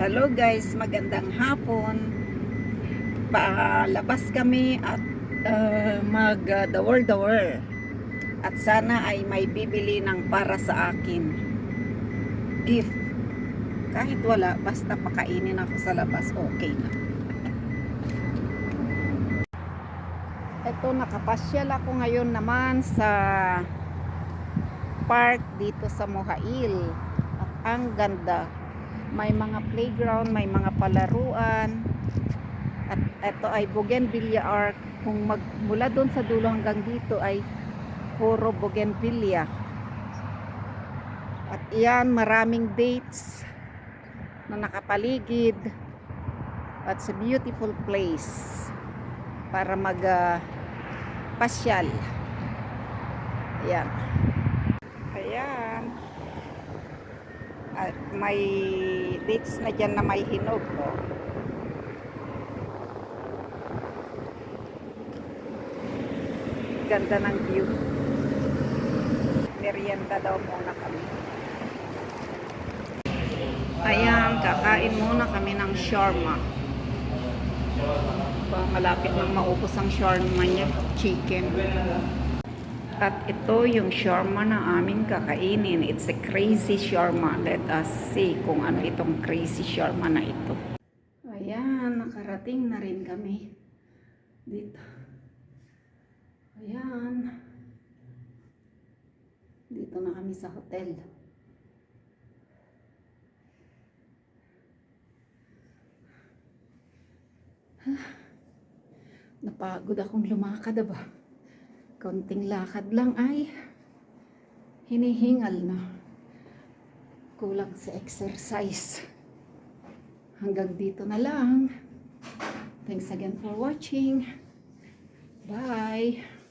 Hello guys, magandang hapon. Palabas kami at uh, mag uh, dawar-dawar. At sana ay may bibili ng para sa akin. Gift. Kahit wala, basta pakainin ako sa labas, okay na. Ito, nakapasyal ako ngayon naman sa park dito sa Mohail. Ang ganda. May mga playground, may mga palaruan. At ito ay Bougainvillea Arc. Kung mag, mula doon sa dulo hanggang dito ay puro Bougainvillea. At iyan, maraming dates na nakapaligid. At a beautiful place para mag ah, pasyal. Ayan. At may dates na dyan na may hinog. Oh. Ganda ng view. Merienda daw muna kami. Ayan, kakain muna kami ng shawarma. Malapit nang maubos ang shawarma niya, chicken. At ito yung shawarma na aming kakainin. It's a crazy shawarma. Let us see kung ano itong crazy shawarma na ito. Ayan, nakarating na rin kami. Dito. Ayan. Dito na kami sa hotel. Napagod akong lumakad ba? Konting lakad lang ay hinihingal na. Kulang sa exercise. Hanggang dito na lang. Thanks again for watching. Bye.